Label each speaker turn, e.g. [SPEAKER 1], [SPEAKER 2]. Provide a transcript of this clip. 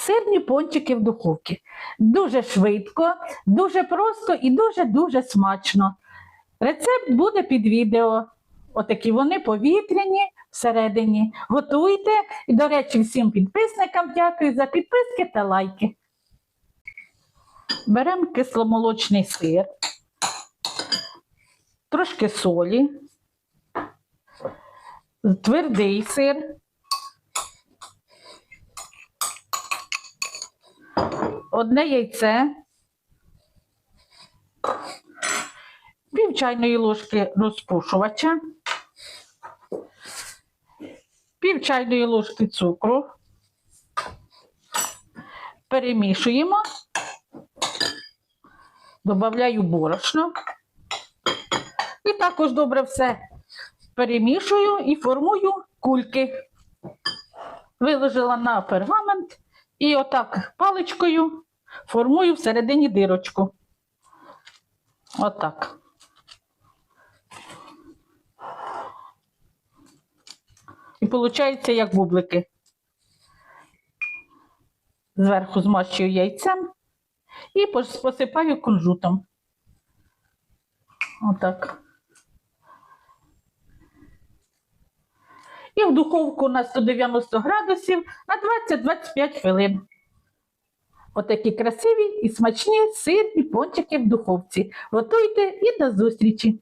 [SPEAKER 1] Сирні пончики в духовці. Дуже швидко, дуже просто і дуже-дуже смачно. Рецепт буде під відео. Отакі вони повітряні всередині. Готуйте. І, до речі, всім підписникам дякую за підписки та лайки. Беремо кисломолочний сир, трошки солі, твердий сир, одне яйце, пів чайної ложки розпушувача, пів чайної ложки цукру. Перемішуємо, додаю борошно. І також добре все перемішую і формую кульки. Виложила на пергамент і отак паличкою формую всередині дирочку. Отак. І виходить, як бублики. Зверху змащую яйцем і пос- посипаю кунжутом. Отак. І в духовку на 190 градусів на 20-25 хвилин. Отакі красиві і смачні сирні пончики в духовці. Готуйте і до зустрічі!